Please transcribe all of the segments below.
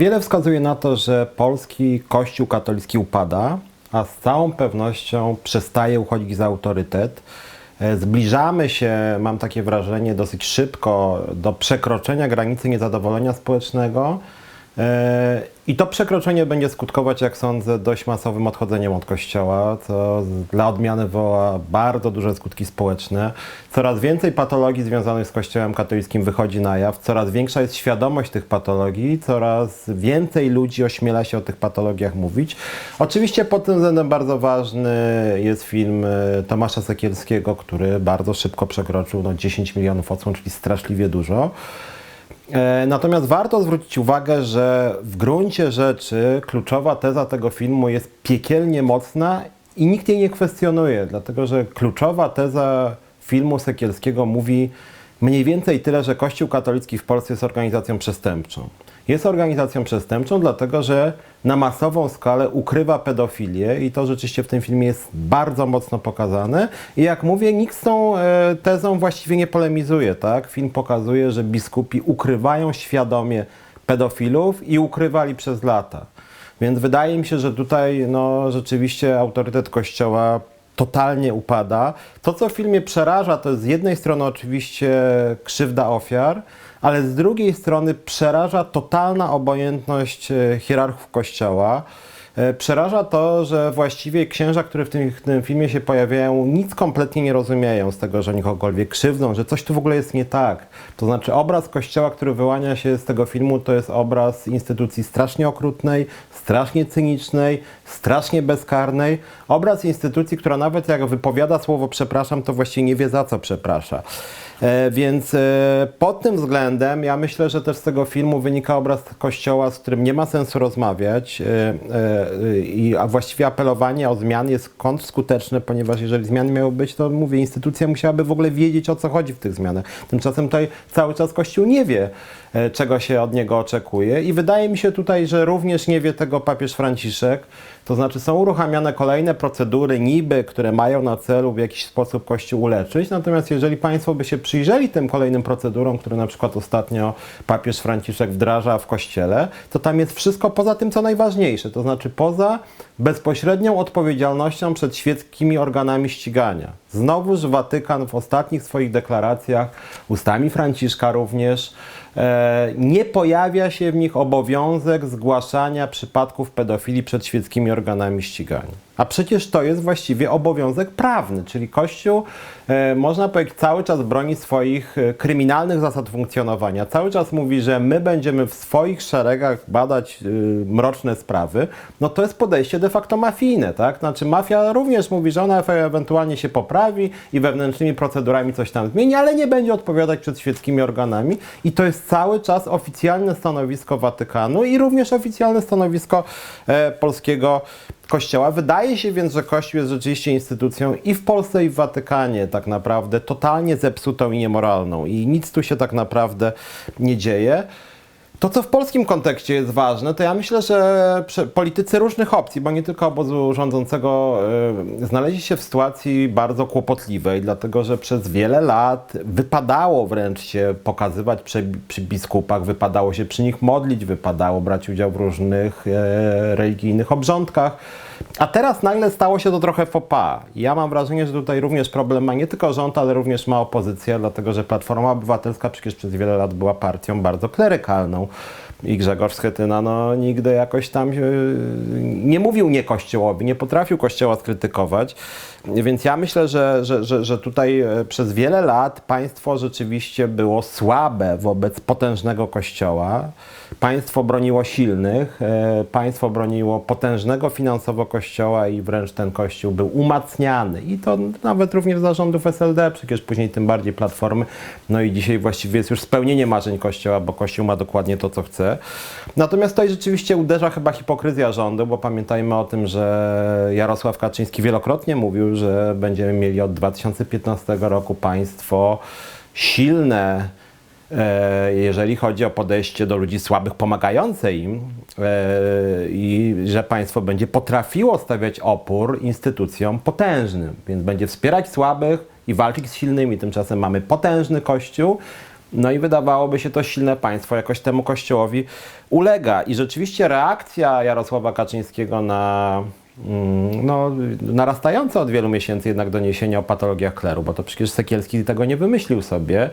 Wiele wskazuje na to, że polski kościół katolicki upada, a z całą pewnością przestaje uchodzić za autorytet. E, Zbliżamy się, mam takie wrażenie, dosyć szybko do przekroczenia granicy niezadowolenia społecznego. E, I to przekroczenie będzie skutkować, jak sądzę, dość masowym odchodzeniem od kościoła, co dla odmiany woła bardzo duże skutki społeczne. Coraz więcej patologii związanych z kościołem katolickim wychodzi na jaw, coraz większa jest świadomość tych patologii, coraz więcej ludzi ośmiela się o tych patologiach mówić. Oczywiście pod tym względem bardzo ważny jest film e, Tomasza Sekielskiego, który bardzo szybko przekroczył no, 10 milionów odsłon, czyli straszliwie dużo. E, Natomiast warto zwrócić uwagę, że w gruncie rzeczy kluczowa teza tego filmu jest piekielnie mocna i nikt jej nie kwestionuje, dlatego że kluczowa teza filmu Sekielskiego mówi mniej więcej tyle, że Kościół katolicki w Polsce jest organizacją przestępczą. Jest organizacją przestępczą, dlatego że na masową skalę ukrywa pedofilię i to rzeczywiście w tym filmie jest bardzo mocno pokazane. I jak mówię, nikt z tą e, tezą właściwie nie polemizuje. Tak? Film pokazuje, że biskupi ukrywają świadomie pedofilów i ukrywali przez lata. Więc wydaje mi się, że tutaj no, rzeczywiście autorytet Kościoła totalnie upada. To, co w filmie przeraża, to z jednej strony oczywiście krzywda ofiar, ale z drugiej strony przeraża totalna obojętność e, hierarchów Kościoła. E, Przeraża to, że właściwie księża, które w tym, w tym filmie się pojawiają, nic kompletnie nie rozumieją z tego, że oni kogokolwiek krzywdzą, że coś tu w ogóle jest nie tak. To znaczy obraz kościoła, który wyłania się z tego filmu, to jest obraz instytucji strasznie okrutnej, strasznie cynicznej, strasznie bezkarnej. Obraz instytucji, która nawet jak wypowiada słowo przepraszam, to właściwie nie wie za co przeprasza. E, Więc e, pod tym względem ja myślę, że też z tego filmu wynika obraz kościoła, z którym nie ma sensu rozmawiać, e, a właściwie apelowanie o zmiany jest kontrskuteczne, ponieważ jeżeli zmiany miały być, to mówię, instytucja musiałaby w ogóle wiedzieć o co chodzi w tych zmianach. Tymczasem tutaj cały czas Kościół nie wie, czego się od niego oczekuje i wydaje mi się tutaj, że również nie wie tego papież Franciszek. To znaczy są uruchamiane kolejne procedury niby, które mają na celu w jakiś sposób Kościół uleczyć, natomiast jeżeli Państwo by się przyjrzeli tym kolejnym procedurom, które na przykład ostatnio papież Franciszek wdraża w Kościele, to tam jest wszystko poza tym, co najważniejsze, to znaczy poza bezpośrednią odpowiedzialnością przed świeckimi organami ścigania. Znowuż Watykan w ostatnich swoich deklaracjach, ustami Franciszka również, nie pojawia się w nich obowiązek zgłaszania przypadków pedofilii przed świeckimi organami ścigania. A przecież to jest właściwie obowiązek prawny, czyli Kościół, e, można powiedzieć, cały czas broni swoich e, kryminalnych zasad funkcjonowania. Cały czas mówi, że my będziemy w swoich szeregach badać e, mroczne sprawy. No to jest podejście de facto mafijne, tak? Znaczy mafia również mówi, że ona ewentualnie się poprawi i wewnętrznymi procedurami coś tam zmieni, ale nie będzie odpowiadać przed świeckimi organami. I to jest cały czas oficjalne stanowisko Watykanu i również oficjalne stanowisko e, polskiego Kościoła. Wydaje się więc, że Kościół jest rzeczywiście instytucją i w Polsce, i w Watykanie tak naprawdę totalnie zepsutą i niemoralną. I nic tu się tak naprawdę nie dzieje. To, co w polskim kontekście jest ważne, to ja myślę, że politycy różnych opcji, bo nie tylko obozu rządzącego, y, znaleźli się w sytuacji bardzo kłopotliwej, dlatego że przez wiele lat wypadało wręcz się pokazywać przy, przy biskupach, wypadało się przy nich modlić, wypadało brać udział w różnych e, religijnych obrządkach. A teraz nagle stało się to trochę. I Ja mam wrażenie, że tutaj również problem ma nie tylko rząd, ale również ma opozycja, dlatego że Platforma Obywatelska przecież przez wiele lat była partią bardzo klerykalną. I Grzegorz Schetyna no, nigdy jakoś tam nie mówił nie Kościołowi, nie potrafił Kościoła skrytykować. Więc ja myślę, że, że, że, że tutaj e, przez wiele lat państwo rzeczywiście było słabe wobec potężnego Kościoła. Państwo broniło silnych, e, państwo broniło potężnego finansowo Kościoła i wręcz ten Kościół był umacniany. I to nawet również za rządów SLD, przecież później tym bardziej Platformy. No i dzisiaj właściwie jest już spełnienie marzeń Kościoła, bo Kościół ma dokładnie to, co chce. Natomiast tutaj rzeczywiście uderza chyba hipokryzja rządu, bo pamiętajmy o tym, że Jarosław Kaczyński wielokrotnie mówił, że będziemy mieli od 2015 roku państwo silne, e, jeżeli chodzi o podejście do ludzi słabych, pomagające im e, i że państwo będzie potrafiło stawiać opór instytucjom potężnym, więc będzie wspierać słabych i walczyć z silnymi. Tymczasem mamy potężny kościół, No i wydawałoby się to silne państwo jakoś temu kościołowi ulega. I rzeczywiście reakcja Jarosława Kaczyńskiego na mm, no, narastające od wielu miesięcy jednak doniesienia o patologiach kleru, bo to przecież Sekielski tego nie wymyślił sobie.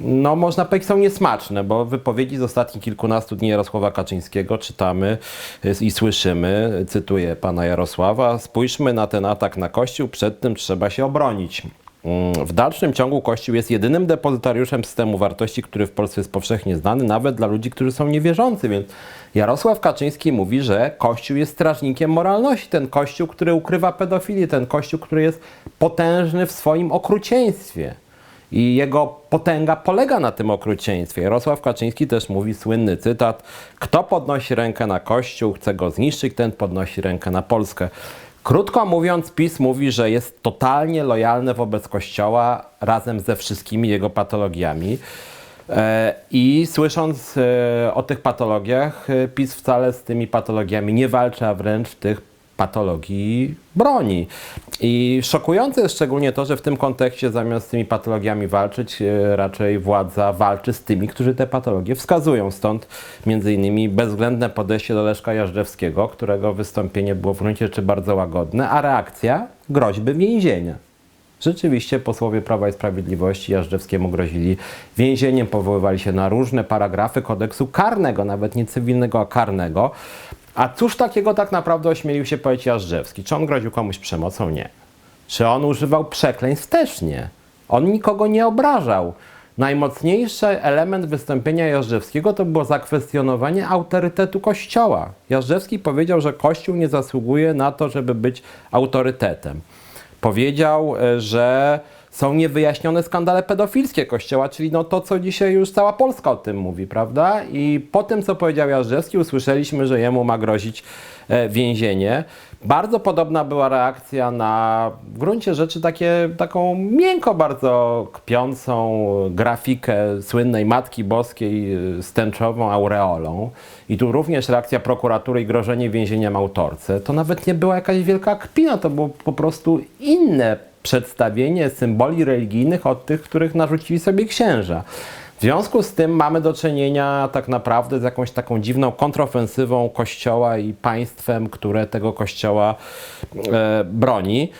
No, można powiedzieć, są niesmaczne, bo wypowiedzi z ostatnich kilkunastu dni Jarosława Kaczyńskiego czytamy y, i słyszymy, cytuję pana Jarosława, spójrzmy na ten atak na Kościół, przed tym trzeba się obronić. Mm, W dalszym ciągu Kościół jest jedynym depozytariuszem systemu wartości, który w Polsce jest powszechnie znany, nawet dla ludzi, którzy są niewierzący. Więc Jarosław Kaczyński mówi, że Kościół jest strażnikiem moralności. Ten Kościół, który ukrywa pedofilię, ten Kościół, który jest potężny w swoim okrucieństwie. I jego potęga polega na tym okrucieństwie. Jarosław Kaczyński też mówi słynny cytat: Kto podnosi rękę na Kościół, chce go zniszczyć, ten podnosi rękę na Polskę. Krótko mówiąc, PiS mówi, że jest totalnie lojalny wobec Kościoła razem ze wszystkimi jego patologiami. E, I słysząc e, o tych patologiach, e, PiS wcale z tymi patologiami nie walczy, a wręcz tych patologii broni. I szokujące jest szczególnie to, że w tym kontekście zamiast z tymi patologiami walczyć, e, raczej władza walczy z tymi, którzy te patologie wskazują. Stąd między innymi bezwzględne podejście do Leszka Jażdżewskiego, którego wystąpienie było w gruncie rzeczy bardzo łagodne, a reakcja groźby więzienia. Rzeczywiście posłowie Prawa i Sprawiedliwości Jażdżewskiemu grozili więzieniem, powoływali się na różne paragrafy kodeksu karnego, nawet nie cywilnego, a karnego. A cóż takiego tak naprawdę ośmielił się powiedzieć Jażdżewski? Czy on groził komuś przemocą? Nie. Czy on używał przekleństw? Też nie. On nikogo nie obrażał. Najmocniejszy element wystąpienia Jażdżewskiego to było zakwestionowanie autorytetu Kościoła. Jażdżewski powiedział, że Kościół nie zasługuje na to, żeby być autorytetem. Powiedział, e, że są niewyjaśnione skandale pedofilskie Kościoła, czyli no to, co dzisiaj już cała Polska o tym mówi, prawda? I po tym, co powiedział Jażdżewski, usłyszeliśmy, że jemu ma grozić e, więzienie. Bardzo podobna była reakcja na w gruncie rzeczy takie, taką miękko bardzo kpiącą grafikę słynnej Matki Boskiej e, z tęczową aureolą. I tu również reakcja prokuratury i grożenie więzieniem autorce. To nawet nie była jakaś wielka kpina, to było po prostu inne przedstawienie symboli religijnych od tych, których narzucili sobie księża. W związku z tym mamy do czynienia tak naprawdę z jakąś taką dziwną kontrofensywą Kościoła i państwem, które tego Kościoła e, broni.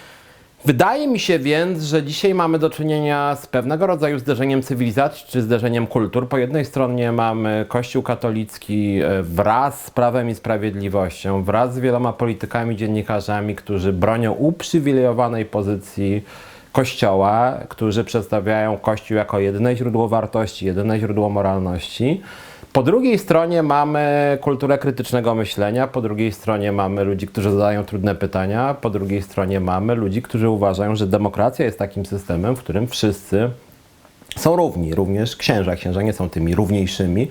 Wydaje mi się więc, że dzisiaj mamy do czynienia z pewnego rodzaju zderzeniem cywilizacji czy zderzeniem kultur. Po jednej stronie mamy Kościół katolicki e, wraz z Prawem i Sprawiedliwością, wraz z wieloma politykami, dziennikarzami, którzy bronią uprzywilejowanej pozycji Kościoła, którzy przedstawiają Kościół jako jedyne źródło wartości, jedyne źródło moralności. Po drugiej stronie mamy kulturę krytycznego myślenia, po drugiej stronie mamy ludzi, którzy zadają trudne pytania, po drugiej stronie mamy ludzi, którzy uważają, że demokracja jest takim systemem, w którym wszyscy są równi, również księża. Księża nie są tymi równiejszymi.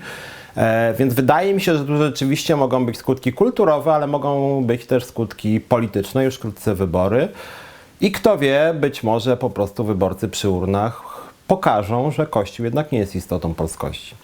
E, więc wydaje mi się, że tu rzeczywiście mogą być skutki kulturowe, ale mogą być też skutki polityczne, już wkrótce wybory. I kto wie, być może po prostu wyborcy przy urnach pokażą, że Kościół jednak nie jest istotą polskości.